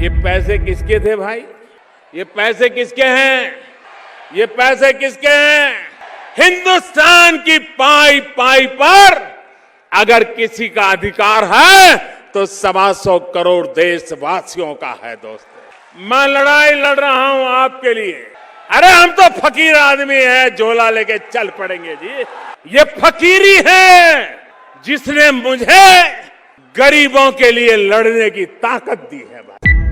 ये पैसे किसके थे भाई? ये पैसे किसके हैं? ये पैसे किसके हैं? हिंदुस्तान की पाई पाई पर अगर किसी का अधिकार है तो सवा सौ करोड़ देशवासियों का है दोस्तों। मैं लड़ाई लड़ रहा हूँ आपके लिए। अरे हम तो फकीर आदमी है, झोला लेके चल पड़ेंगे जी। ये फकीरी है, जिसने मुझे गरीबों के लिए लड़ने की ताकत दी है।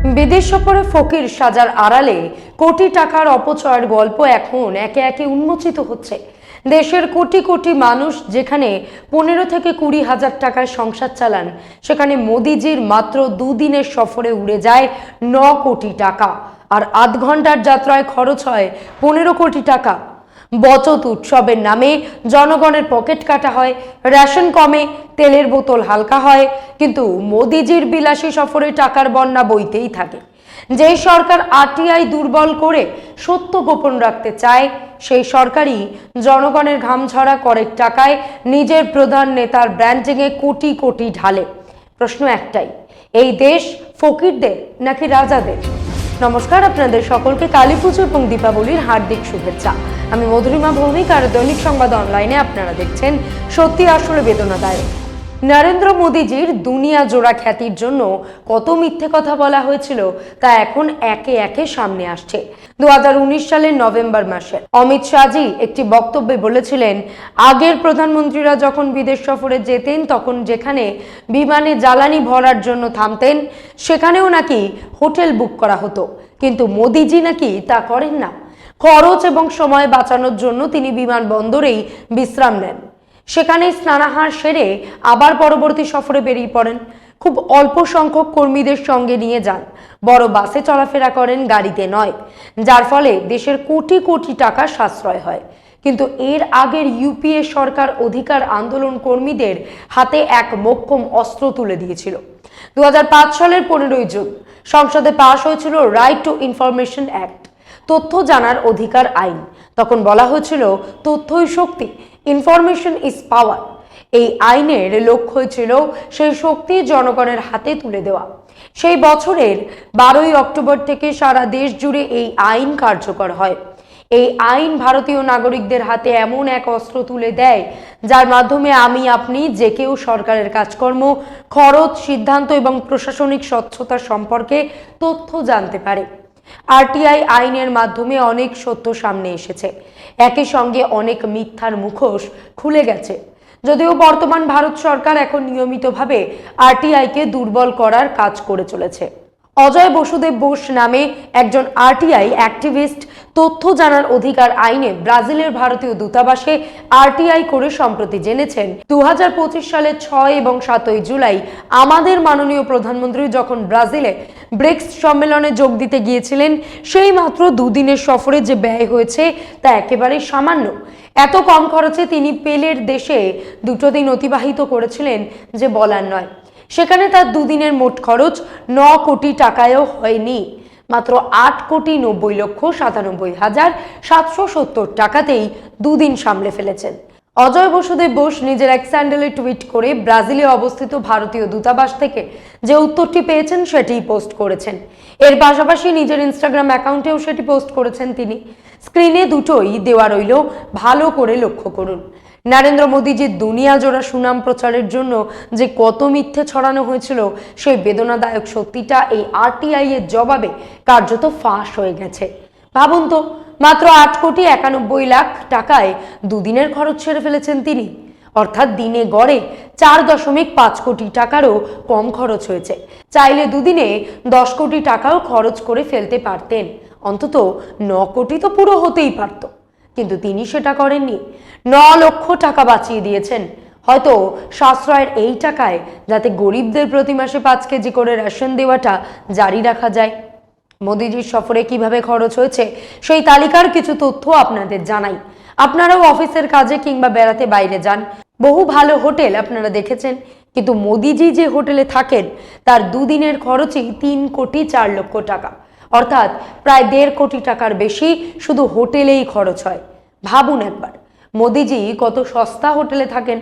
বিদেশ সফরে ফকির সাজার আড়ালে কোটি টাকার অপচয়ের গল্প এখন একে একে উন্মোচিত হচ্ছে। দেশের কোটি কোটি মানুষ যেখানে পনেরো থেকে কুড়ি হাজার টাকায় সংসার চালান, সেখানে মোদিজির মাত্র দুদিনের সফরে উড়ে যায় ন কোটি টাকা। আর আধ ঘণ্টার যাত্রায় খরচ হয় পনেরো কোটি টাকা। বচত উৎসবের নামে জনগণের পকেট কাটা হয়, রেশন কমে, তেলের বোতল হালকা হয়, কিন্তু মোদিজির বিলাসী সফরে টাকার বন্যা বইতেই থাকে। যেই সরকার আরটিআই দুর্বল করে সত্য গোপন রাখতে চায়, সেই সরকারই জনগণের ঘাম ঝরা করের টাকায় নিজের প্রধান নেতার ব্র্যান্ডিংয়ে কোটি কোটি ঢালে। প্রশ্ন একটাই, এই দেশ ফকিরদের নাকি রাজাদের? নমস্কার আপনাদের সকলকে কালী পুজো এবং দীপাবলির হার্দিক শুভেচ্ছা। আমি মধুরিমা ভৌমিক আর দৈনিক সংবাদ অনলাইনে আপনারা দেখছেন সত্যি আসলে বেদনাদায়ক। নরেন্দ্র মোদীজির দুনিয়া জোড়া খ্যাতির জন্য কত মিথ্যে কথা বলা হয়েছিল তা এখন একে একে সামনে আসছে। দু সালের নভেম্বর মাসে অমিত শাহজি একটি বক্তব্যে বলেছিলেন, আগের প্রধানমন্ত্রীরা যখন বিদেশ সফরে যেতেন তখন যেখানে বিমানে জ্বালানি ভরার জন্য থামতেন সেখানেও নাকি হোটেল বুক করা হতো। কিন্তু মোদিজি নাকি তা করেন না। খরচ এবং সময় বাঁচানোর জন্য তিনি বিমানবন্দরেই বিশ্রাম নেন। সেখানে স্নানাহার সেরে আবার পরবর্তী সফরে বেরিয়ে পড়েন। খুব অল্প সংখ্যক কর্মীদের সঙ্গে নিয়ে যান। বড় বাসে চলাফেরা করেন গাড়িতে নয়, যার ফলে দেশের কোটি কোটি টাকা সাশ্রয় হয়। কিন্তু এর আগের ইউপিএ সরকার অধিকার আন্দোলন কর্মীদের হাতে এক মোক্ষম অস্ত্র তুলে দিয়েছিল। দু হাজার পাঁচ সালের পনেরোই জুন সংসদে পাশ হয়েছিল রাইট টু ইনফরমেশন অ্যাক্ট তথ্য জানার অধিকার আইন। তখন বলা হয়েছিল, তথ্যই শক্তি ইনফরমেশন ইজ পাওয়ার এই আইনের লক্ষ্য ছিল সেই শক্তি জনগণের হাতে তুলে দেওয়া। সেই বছরের বারোই অক্টোবর থেকে সারা দেশ জুড়ে এই আইন কার্যকর হয়। এই আইন ভারতীয় নাগরিকদের হাতে এমন এক অস্ত্র তুলে দেয়, যার মাধ্যমে আমি, আপনি, যে কেউ সরকারের কাজকর্ম, খরচ, সিদ্ধান্ত এবং প্রশাসনিক স্বচ্ছতা সম্পর্কে তথ্য জানতে পারে। আরটিআই আইনের মাধ্যমে অনেক সত্য সামনে এসেছে। একই সঙ্গে অনেক মিথ্যার মুখোশ খুলে গেছে। যদিও বর্তমান ভারত সরকার এখন নিয়মিতভাবে আরটিআইকে দুর্বল করার কাজ করে চলেছে। অজয় বসুদেব বোস নামে একজন আরটিআই অ্যাক্টিভিস্ট তথ্য জানার অধিকার আইনে ব্রাজিলের ভারতীয় দূতাবাসে আরটিআই করে সম্প্রতি জেনেছেন। দু সালের ছয় এবং সাতই জুলাই আমাদের মাননীয় প্রধানমন্ত্রী যখন ব্রাজিলে ব্রিক্স সম্মেলনে যোগ দিতে গিয়েছিলেন। সেই মাত্র দুদিনের সফরে যে ব্যয় হয়েছে তা একেবারেই সামান্য। এত কম খরচে তিনি পেলের দেশে দুটো দিন অতিবাহিত করেছিলেন যে বলার নয়। সেখানে তার দুদিনের মোট খরচ ন কোটি টাকায়ও হয়নি। মাত্র আট কোটি নব্বই লক্ষ সাতানব্বই হাজার সাতশো সত্তর টাকাতেই দুদিন সামলে ফেলেছেন। অজয় বসুদেব বোস নিজের এক স্যান্ডেলে টুইট করে ব্রাজিলে অবস্থিত ভারতীয় দূতাবাস থেকে যে উত্তরটি পেয়েছেন সেটিই পোস্ট করেছেন। এর পাশাপাশি নিজের ইনস্টাগ্রাম অ্যাকাউন্টেও সেটি পোস্ট করেছেন তিনি। স্ক্রিনে দুটোই দেওয়া রইল ভালো করে লক্ষ্য করুন। নরেন্দ্র মোদীজির দুনিয়া জোড়া সুনাম প্রচারের জন্য যে কত মিথ্যে ছড়ানো হয়েছিল, সেই বেদনাদায়ক সত্যিটা এই আরটিআই এর জবাবে কার্যত ফাঁস হয়ে গেছে। ভাবুন তো মাত্র আট কোটি একানব্বই লাখ টাকায় দুদিনের খরচ ছেড়ে ফেলেছেন তিনি। অর্থাৎ দিনে গড়ে চার দশমিক পাঁচ কোটি টাকারও কম খরচ হয়েছে। চাইলে দুদিনে দশ কোটি টাকাও খরচ করে ফেলতে পারতেন। অন্তত ন কোটি তো পুরো হতেই পারতো। কিন্তু তিনি সেটা করেননি। ন লক্ষ টাকা বাঁচিয়ে দিয়েছেন। হয়তো সাশ্রয়ের এই টাকায় যাতে গরিবদের প্রতি মাসে পাঁচ কেজি করে রেশন দেওয়াটা জারি রাখা যায়। মোদিজির সফরে কীভাবে খরচ হয়েছে, সেই তালিকার কিছু তথ্য আপনাদের জানাই। আপনারাও অফিসের কাজে কিংবা বেড়াতে বাইরে যান। বহু ভালো হোটেল আপনারা দেখেছেন, কিন্তু মোদিজি যে হোটেলে থাকেন, তার দুদিনের খরচই তিন কোটি চার লক্ষ টাকা। অর্থাৎ প্রায় দেড় কোটি টাকার বেশি শুধু হোটেলেই খরচ হয়। ভাবুন একবার, মোদিজি কত সস্তা হোটেলে থাকেন।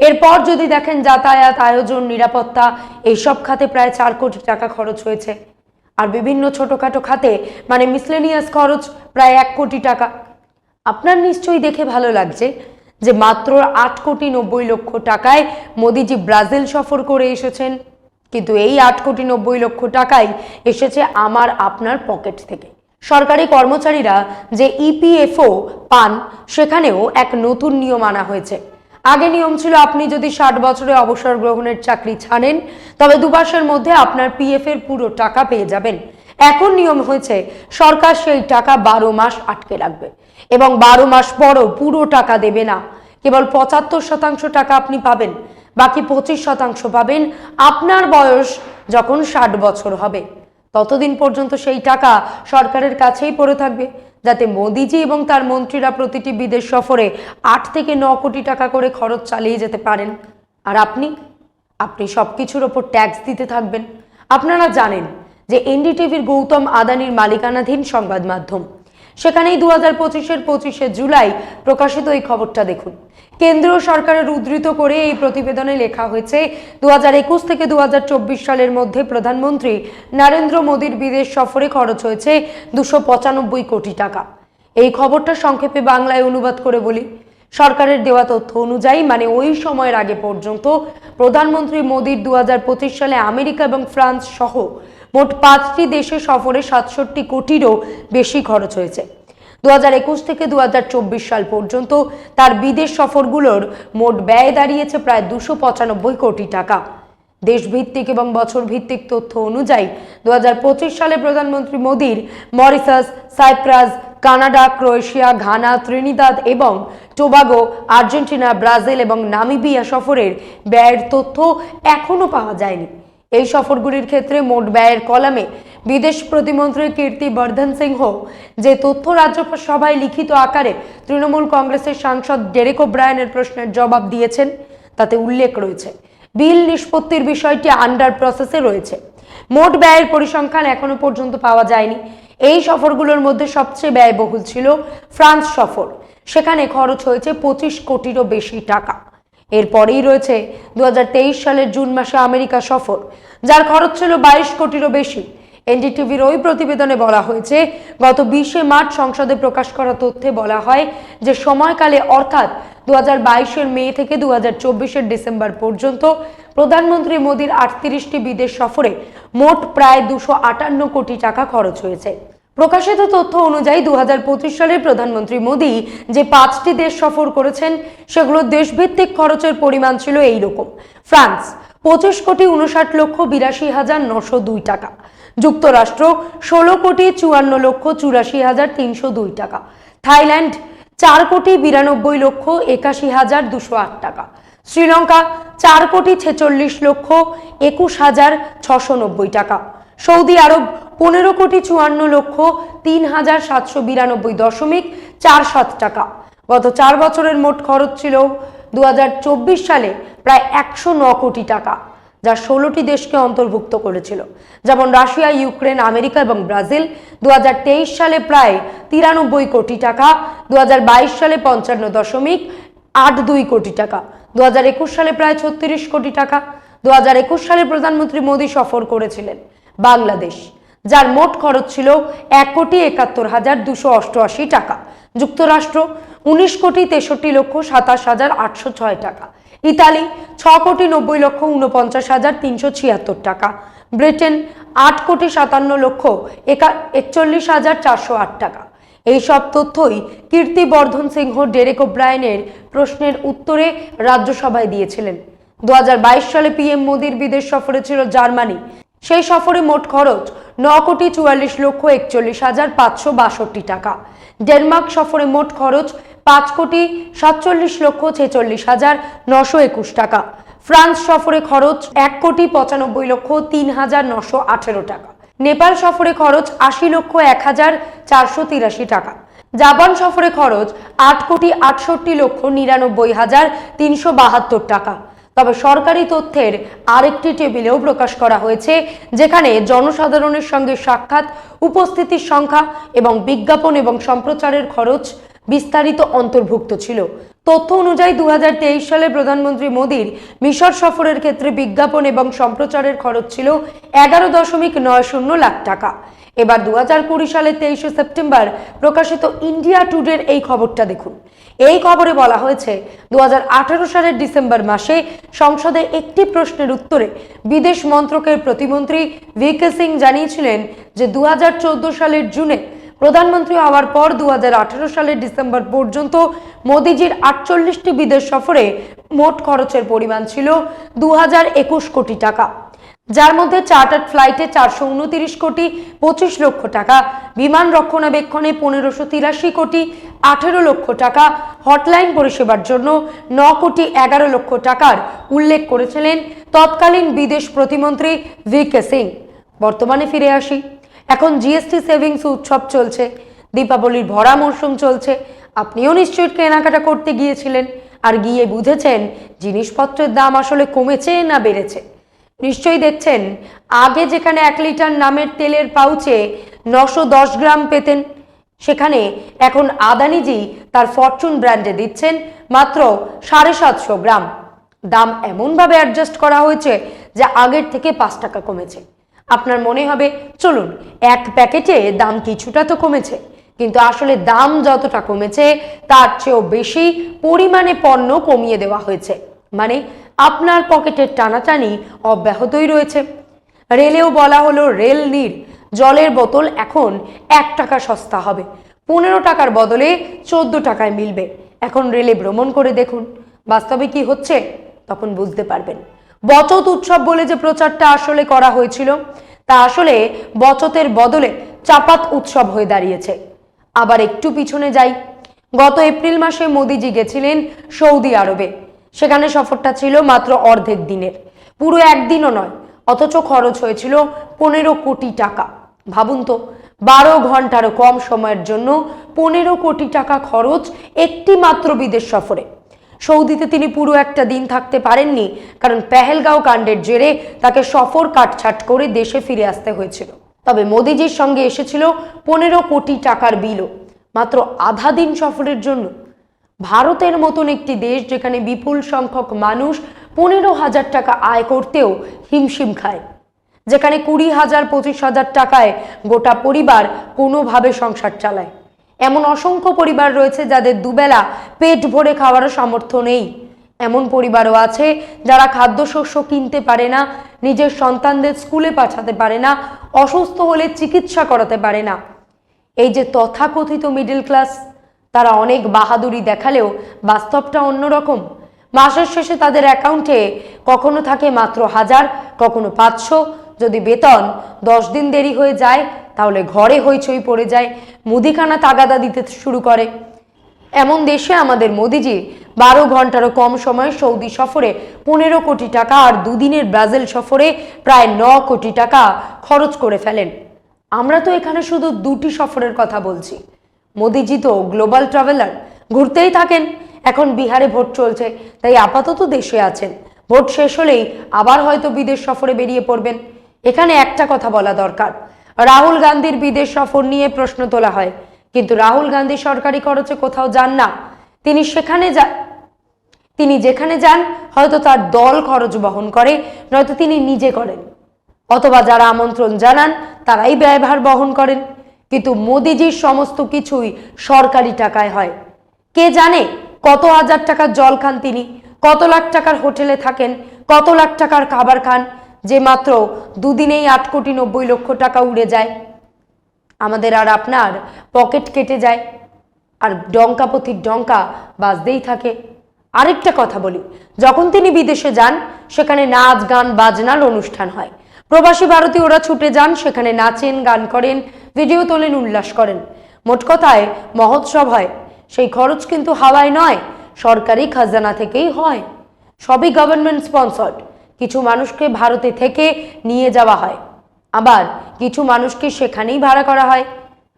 এরপর যদি দেখেন যাতায়াত, আয়োজন, নিরাপত্তা, এইসব খাতে প্রায় চার কোটি টাকা খরচ হয়েছে। আর বিভিন্ন ছোটোখাটো খাতে মানে মিসলেনিয়াস খরচ প্রায় এক কোটি টাকা। আপনার নিশ্চয়ই দেখে ভালো লাগছে যে মাত্র আট কোটি নব্বই লক্ষ টাকায় মোদিজি ব্রাজিল সফর করে এসেছেন। কিন্তু এই আট কোটি নব্বই লক্ষ টাকাই এসেছে আমার, আপনার পকেট থেকে। সরকারি কর্মচারীরা যে ইপিএফও পান, সেখানেও এক নতুন নিয়ম আনা হয়েছে। আগে নিয়ম ছিল, আপনি যদি ষাট বছরে অবসর গ্রহণের চাকরি ছাড়েন, তবে দু মাসের মধ্যে আপনার পিএফ এর পুরো টাকা পেয়ে যাবেন। এখন নিয়ম হয়েছে, সরকার সেই টাকা বারো মাস আটকে রাখবে। এবং বারো মাস পরও পুরো টাকা দেবে না। কেবল পঁচাত্তর শতাংশ টাকা আপনি পাবেন, বাকি পঁচিশ শতাংশ পাবেন আপনার বয়স যখন ষাট বছর হবে। ততদিন পর্যন্ত সেই টাকা সরকারের কাছেই পড়ে থাকবে। যাতে মোদিজি এবং তার মন্ত্রীরা প্রতিটি বিদেশ সফরে আট থেকে ন কোটি টাকা করে খরচ চালিয়ে যেতে পারেন। আর আপনি? আপনি সব কিছুর ওপর ট্যাক্স দিতে থাকবেন। আপনারা জানেন যে এনডিটিভির গৌতম আদানির মালিকানাধীন সংবাদ মাধ্যম। সেখানেই দু হাজার পঁচিশের পঁচিশে জুলাই প্রকাশিত এই খবরটা দেখুন। কেন্দ্রীয় সরকারের উদ্ধৃত করে এই প্রতিবেদনে লেখা হয়েছে, দু একুশ থেকে দু হাজার চব্বিশ সালের মধ্যে প্রধানমন্ত্রী নরেন্দ্র মোদীর বিদেশ সফরে খরচ হয়েছে দুশো পঁচানব্বই কোটি টাকা। এই খবরটা সংক্ষেপে বাংলায় অনুবাদ করে বলি। সরকারের দেওয়া তথ্য অনুযায়ী মানে ওই সময়ের আগে পর্যন্ত প্রধানমন্ত্রী মোদীর দু হাজার পঁচিশ সালে আমেরিকা এবং ফ্রান্স সহ মোট পাঁচটি দেশে সফরে সাতষট্টি কোটিরও বেশি খরচ হয়েছে। দু একুশ থেকে দু হাজার চব্বিশ সাল পর্যন্ত তার বিদেশ সফরগুলোর মোট ব্যয় দাঁড়িয়েছে প্রায় দুশো পঁচানব্বই কোটি টাকা। দেশভিত্তিক এবং বছর ভিত্তিক তথ্য অনুযায়ী দু হাজার পঁচিশ সালে প্রধানমন্ত্রী মোদীর Mauritius Cyprus, Canada, Croatia, Ghana, Trinidad এবং টোবাগো, আর্জেন্টিনা, ব্রাজিল এবং নামিবিয়া সফরের ব্যয়ের তথ্য এখনও পাওয়া যায়নি। এই সফরগুলির ক্ষেত্রে মোট ব্যয়ের কলামে বিদেশ প্রতিমন্ত্রী কীর্তি বর্ধন সিংহ, যে তথ্য রাজ্যসভায় লিখিত আকারে তৃণমূল কংগ্রেসের সাংসদ ডেরেক ব্রায়নের প্রশ্নের জবাব দিয়েছেন, তাতে উল্লেখ রয়েছে, বিল নিষ্পত্তির বিষয়টি আন্ডার প্রসেসে রয়েছে। মোট ব্যয়ের পরিসংখ্যান এখনও পর্যন্ত পাওয়া যায়নি। এই সফরগুলোর মধ্যে সবচেয়ে ব্যয়বহুল ছিল ফ্রান্স সফর। সেখানে খরচ হয়েছে পঁচিশ কোটিরও বেশি টাকা। এরপরেই রয়েছে দু হাজার তেইশ সালের জুন মাসে আমেরিকা সফর, যার খরচ ছিল বাইশ কোটিরও বেশি। এনডিটিভির ওই প্রতিবেদনে বলা হয়েছে, গত বিশে মার্চ সংসদে প্রকাশ করা তথ্যে বলা হয় যে সময়কালে অর্থাৎ দু হাজার মে থেকে দু হাজার ডিসেম্বর পর্যন্ত প্রধানমন্ত্রী মোদীর আটত্রিশটি বিদেশ সফরে মোট প্রায় দুশো কোটি টাকা খরচ হয়েছে। প্রকাশিত তথ্য অনুযায়ী দু সালে প্রধানমন্ত্রী মোদী যে পাঁচটি দেশ সফর করেছেন সেগুলো দেশভিত্তিক খরচের পরিমাণ ছিল এই রকম ফ্রান্স, পঁচিশ কোটি উনষাট লক্ষ বিরাশি হাজার নশো দুই টাকা। যুক্তরাষ্ট্র, ষোলো কোটি চুয়ান্ন লক্ষ চুরাশি হাজার তিনশো দুই টাকা। থাইল্যান্ড, চার কোটি বিরানব্বই লক্ষ একাশি হাজার দুশো আট টাকা। শ্রীলঙ্কা, চার কোটি ছেচল্লিশ লক্ষ একুশ হাজার ছশো নব্বই টাকা। সৌদি আরব পনেরো কোটি চুয়ান্ন লক্ষ তিন হাজার সাতশো বিরানব্বই দশমিক চার সাত টাকা। গত চার বছরের মোট খরচ ছিল দু হাজার চব্বিশ সালে প্রায় একশো ন কোটি টাকা, যা ষোলোটি দেশকে অন্তর্ভুক্ত করেছিল। যেমন রাশিয়া, ইউক্রেন, আমেরিকা এবং ব্রাজিল দু হাজার তেইশ সালে প্রায় তিরানব্বই কোটি টাকা দু হাজার বাইশ সালে পঞ্চান্ন দশমিক আট দুই কোটি টাকা দু হাজার একুশ সালে প্রায় ছত্রিশ কোটি টাকা দু হাজার একুশ সালে প্রধানমন্ত্রী মোদী সফর করেছিলেন বাংলাদেশ। যার মোট খরচ ছিল এক কোটি একাত্তর হাজার দুশো অষ্টআশি টাকা। যুক্তরাষ্ট্র উনিশ কোটি তেষট্টি লক্ষ সাতাশ হাজার আটশো ছয় টাকা। ইতালি ছ কোটি নব্বই লক্ষ উনপঞ্চাশ হাজার তিনশো ছিয়াত্তর টাকা। ব্রিটেন আট কোটি সাতান্ন লক্ষ একা একচল্লিশ হাজার চারশো আট টাকা। এই সব তথ্যই কীর্তিবর্ধন সিংহ, ডেরেক ওব্রায়নের প্রশ্নের উত্তরে রাজ্যসভায় দিয়েছিলেন। দু হাজার বাইশ সালে পিএম মোদীর বিদেশ সফরে ছিল জার্মানি। সেই সফরে মোট খরচ ন কোটি চুয়াল্লিশ লক্ষ একচল্লিশ হাজার পাঁচশো বাষট্টি টাকা। ডেনমার্ক সফরে মোট খরচ পাঁচ কোটি সাতচল্লিশ লক্ষ ছেচল্লিশ হাজার নশো একুশ টাকা। ফ্রান্স সফরে খরচ এক কোটি পঁচানব্বই লক্ষ তিন হাজার নশো আঠেরো টাকা। নেপাল সফরে খরচ আশি লক্ষ এক হাজার চারশো তিরাশি টাকা। জাপান সফরে খরচ আট কোটি আটষট্টি লক্ষ নিরানব্বই হাজার তিনশো বাহাত্তর টাকা। তবে সরকারি তথ্যের আরেকটি টেবিলেও প্রকাশ করা হয়েছে, যেখানে জনসাধারণের সঙ্গে সাক্ষাৎ, উপস্থিতির সংখ্যা এবং বিজ্ঞাপন এবং সম্প্রচারের খরচ বিস্তারিত অন্তর্ভুক্ত ছিল। তথ্য অনুযায়ী দু হাজার তেইশ সালে প্রধানমন্ত্রী মোদীর মিশর সফরের ক্ষেত্রে বিজ্ঞাপন এবং সম্প্রচারের খরচ ছিল এগারো দশমিক নয় শূন্য লাখ টাকা। এবার দু হাজার কুড়ি সালের তেইশে সেপ্টেম্বর প্রকাশিত ইন্ডিয়া টুডের এই খবরটা দেখুন। এই খবরে বলা হয়েছে দু হাজার আঠারো সালের ডিসেম্বর মাসে সংসদে একটি প্রশ্নের উত্তরে বিদেশ মন্ত্রকের প্রতিমন্ত্রী ভিকে সিং জানিয়েছিলেন যে দু হাজার চোদ্দ সালের জুনে প্রধানমন্ত্রী হওয়ার পর দু হাজার আঠারো সালের ডিসেম্বর পর্যন্ত মোদিজির আটচল্লিশটি বিদেশ সফরে মোট খরচের পরিমাণ ছিল দু হাজার একুশ কোটি টাকা। যার মধ্যে চার্টার্ড ফ্লাইটে চারশো উনতিরিশ কোটি, পঁচিশ লক্ষ টাকা, বিমান রক্ষণাবেক্ষণে পনেরোশো তিরাশি কোটি, আঠেরো লক্ষ টাকা, হটলাইন পরিষেবার জন্য ন কোটি এগারো লক্ষ টাকার উল্লেখ করেছিলেন তৎকালীন বিদেশ প্রতিমন্ত্রী ভিকে সিং। বর্তমানে ফিরে আসি। এখন জিএসটি সেভিংস উৎসব চলছে, দীপাবলির ভরা মরশুম চলছে, আপনিও নিশ্চয়ই কেনাকাটা করতে গিয়েছিলেন, আর গিয়ে বুঝেছেন জিনিসপত্রের দাম আসলে কমেছে না বেড়েছে। নিশ্চয়ই দেখছেন, আগে যেখানে এক লিটার নামের তেলের পাউচে নশো দশ গ্রাম পেতেন, সেখানে এখন আদানিজি তার ফরচুন ব্র্যান্ডে দিচ্ছেন মাত্র সাড়ে সাতশো গ্রাম। দাম এমনভাবে অ্যাডজাস্ট করা হয়েছে যা আগের থেকে পাঁচ টাকা কমেছে। আপনার মনে হবে, চলুন, এক প্যাকেটে দাম কিছুটা তো কমেছে, কিন্তু আসলে দাম যতটা কমেছে, তার চেয়েও বেশি পরিমাণে পণ্য কমিয়ে দেওয়া হয়েছে। মানে আপনার পকেটের টানাটানি অব্যাহতই রয়েছে। রেলেও বলা হলো, রেল নীর জলের বোতল এখন এক টাকা সস্তা হবে, পনেরো টাকার বদলে চোদ্দ টাকায় মিলবে। এখন রেলে ভ্রমণ করে দেখুন, বাস্তবে কি হচ্ছে, তখন বুঝতে পারবেন। বচত উৎসব বলে যে প্রচারটা আসলে করা হয়েছিল, তা আসলে বচতের বদলে চাপাত উৎসব হয়ে দাঁড়িয়েছে। আবার একটু পিছনে যাই। গত এপ্রিল মাসে মোদিজি গেছিলেন সৌদি আরবে। সেখানে সফরটা ছিল মাত্র অর্ধেক দিনের। পুরো একদিনও নয়, অথচ খরচ হয়েছিল পনেরো কোটি টাকা। ভাবুন তো, বারো ঘন্টারও কম সময়ের জন্য পনেরো কোটি টাকা খরচ একটি মাত্র বিদেশ সফরে। সৌদিতে তিনি পুরো একটা দিন থাকতে পারেননি, কারণ পেহেলগাঁও কাণ্ডের জেরে তাকে সফর কাটছাট করে দেশে ফিরে আসতে হয়েছিল। তবে মোদিজির সঙ্গে এসেছিল পনেরো কোটি টাকার বিলও, মাত্র আধা দিন সফরের জন্য। ভারতের মতন একটি দেশ যেখানে বিপুল সংখ্যক মানুষ পনেরো হাজার টাকা আয় করতেও হিমশিম খায়, যেখানে কুড়ি হাজার পঁচিশ হাজার টাকায় গোটা পরিবার কোনোভাবে সংসার চালায়। এমন অসংখ্য পরিবার রয়েছে যাদের দুবেলা পেট ভরে খাওয়ারও সামর্থ্য নেই। এমন পরিবারও আছে যারা খাদ্যশস্য কিনতে পারে না, নিজের সন্তানদের স্কুলে পাঠাতে পারে না, অসুস্থ হলে চিকিৎসা করাতে পারে না। এই যে তথাকথিত মিডল ক্লাস, তারা অনেক বাহাদুরি দেখালেও বাস্তবটা অন্যরকম। মাসের শেষে তাদের অ্যাকাউন্টে কখনো থাকে মাত্র হাজার, কখনো পাঁচশো। যদি বেতন দশ দিন দেরি হয়ে যায় তাহলে ঘরে হইচই পড়ে যায়, মুদিখানা তাগাদা দিতে শুরু করে। এমন দেশে আমাদের মোদিজি বারো ঘন্টারও কম সময়ে সৌদি সফরে পনেরো কোটি টাকা আর দুদিনের ব্রাজিল সফরে প্রায় ন কোটি টাকা খরচ করে ফেলেন। আমরা তো এখানে শুধু দুটি সফরের কথা বলছি। মোদিজি তো গ্লোবাল ট্রাভেলার, ঘুরতেই থাকেন। এখন বিহারে ভোট চলছে, তাই আপাতত দেশে আছেন। ভোট শেষ হলেই আবার হয়তো বিদেশ সফরে বেরিয়ে পড়বেন। এখানে একটা কথা বলা দরকার রাহুল গান্ধীর বিদেশ সফর নিয়ে প্রশ্ন তোলা হয়। কিন্তু রাহুল গান্ধী সরকারি খরচে কোথাও যান না। তিনি সেখানে যা তিনি যেখানে যান, হয়তো তার দল খরচ বহন করে, নয়তো তিনি নিজে করেন। অথবা যারা আমন্ত্রণ জানান, তারাই ব্যয়ভার বহন করেন। কিন্তু মোদিজির সমস্ত কিছুই সরকারি টাকায় হয়। কে জানে কত হাজার টাকার জল খান তিনি, কত লাখ টাকার হোটেলে থাকেন, কত লাখ টাকার খাবার খান যে মাত্র দুদিনেই আট কোটি নব্বই লক্ষ টাকা উড়ে যায়। আমাদের আর আপনার পকেট কেটে যায়। আর ডঙ্কা পথির ডঙ্কা বাজতেই থাকে। আরেকটা কথা বলি, যখন তিনি বিদেশে যান, সেখানে নাচ, গান, বাজনার অনুষ্ঠান হয়। প্রবাসী ভারতীয়রা ছুটে যান, সেখানে নাচেন, গান করেন, ভিডিও তোলেন, উল্লাস করেন। মোট কথায় মহোৎসব হয়। সেই খরচ কিন্তু হাওয়ায় নয়, সরকারি খাজানা থেকেই হয়। সবই গভর্নমেন্ট স্পন্সর্ড কিছু মানুষকে ভারতে থেকে নিয়ে যাওয়া হয়। আবার কিছু মানুষকে সেখানেই ভাড়া করা হয়।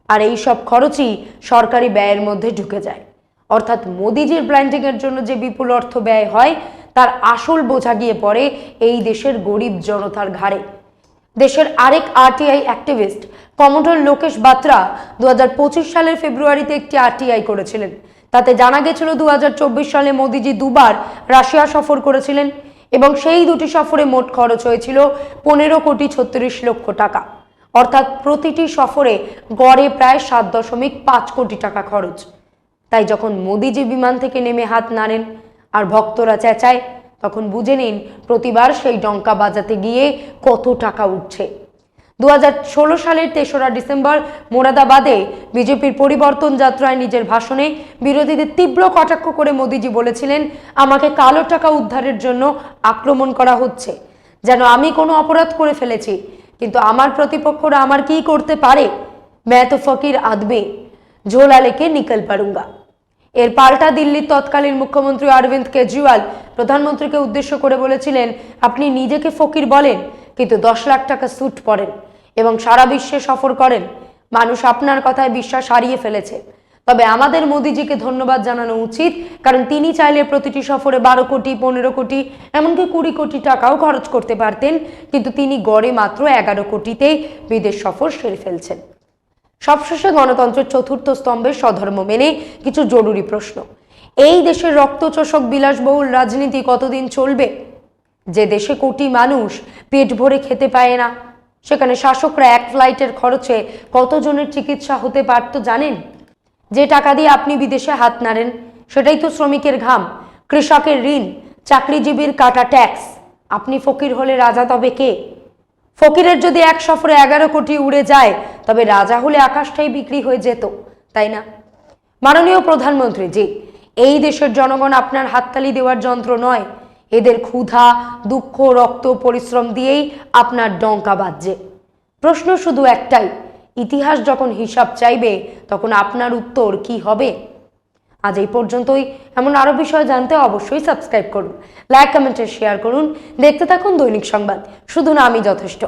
আর এই সব খরচই সরকারি ব্যয়ের মধ্যে ঢুকে যায়। অর্থাৎ মোদিজির ব্র্যান্ডিংয়ের জন্য যে বিপুল অর্থ ব্যয় হয়, তার আসল বোঝা গিয়ে পড়ে এই দেশের গরিব জনতার ঘাড়ে। দেশের আরেক RTI activist commodore Lokesh Batra দু হাজার পঁচিশ সালের ফেব্রুয়ারিতে একটি আরটিআই করেছিলেন। তাতে জানা গেছিল দু হাজার চব্বিশ সালে মোদিজি দুবার রাশিয়া সফর করেছিলেন। এবং সেই দুটি সফরে মোট খরচ হয়েছিল পনেরো কোটি ছত্রিশ লক্ষ টাকা। অর্থাৎ প্রতিটি সফরে গড়ে প্রায় সাত দশমিক পাঁচ কোটি টাকা খরচ। তাই যখন মোদিজি বিমান থেকে নেমে হাত নাড়েন আর ভক্তরা চেঁচায়, তখন বুঝে নিন প্রতিবার সেই ডঙ্কা বাজাতে গিয়ে কত টাকা উঠছে। দু হাজার ষোলো সালের তেসরা ডিসেম্বর মোরাদাবাদে বিজেপির পরিবর্তন যাত্রায় নিজের ভাষণে বিরোধীদের তীব্র কটাক্ষ করে মোদিজি বলেছিলেন, আমাকে কালো টাকা উদ্ধারের জন্য আক্রমণ করা হচ্ছে। যেন আমি কোনো অপরাধ করে ফেলেছি, কিন্তু আমার প্রতিপক্ষরা আমার কি করতে পারে? मैं तो ফকির আদমি। ঝোলা লেকে নিকল পারুঙ্গা। এর পাল্টা দিল্লির তৎকালীন মুখ্যমন্ত্রী অরবিন্দ কেজরিওয়াল প্রধানমন্ত্রীকে উদ্দেশ্য করে বলেছিলেন, আপনি নিজেকে ফকির বলেন, কিন্তু দশ লাখ টাকা স্যুট পরেন এবং সারা বিশ্বে সফর করেন। মানুষ আপনার কথায় বিশ্বাস হারিয়ে ফেলেছে। তবে আমাদের মোদিজিকে ধন্যবাদ জানানো উচিত, কারণ তিনি চাইলে প্রতিটি সফরে বারো কোটি, পনেরো কোটি, এমনকি কুড়ি কোটি টাকাও খরচ করতে পারতেন, কিন্তু তিনি গড়ে মাত্র এগারো কোটিতেই বিদেশ সফর সেরে ফেলছেন। সবশেষে গণতন্ত্রের চতুর্থ স্তম্ভের স্বধর্ম মেনে কিছু জরুরি প্রশ্ন। এই দেশের রক্তচোষক বিলাসবহুল রাজনীতি কতদিন চলবে? যে দেশে কোটি মানুষ পেট ভরে খেতে পায় না সেখানে শাসকরা এক ফ্লাইটের খরচে কতজনের চিকিৎসা হতে পারত জানেন? যে টাকা দিয়ে আপনি বিদেশে হাত নাড়েন, সেটাই তো শ্রমিকের ঘাম। কৃষকের ঋণ, চাকরিজীবীর কাটা ট্যাক্স। আপনি ফকির হলে রাজা তবে কে? ফকিরের যদি এক সফরে এগারো কোটি উড়ে যায়, তবে রাজা হলে আকাশটাই বিক্রি হয়ে যেত, তাই না? মাননীয় প্রধানমন্ত্রী জি এই দেশের জনগণ আপনার হাততালি দেওয়ার যন্ত্র নয়। এদের ক্ষুধা, দুঃখ, রক্ত, পরিশ্রম দিয়েই আপনার ডঙ্কা বাজছে। প্রশ্ন শুধু একটাই, ইতিহাস যখন হিসাব চাইবে, তখন আপনার উত্তর কি হবে? আজ এই পর্যন্তই। এমন আরও বিষয় জানতে অবশ্যই সাবস্ক্রাইব করুন, লাইক, কমেন্টে, শেয়ার করুন। দেখতে থাকুন দৈনিক সংবাদ। শুধু না, আমি যথেষ্ট।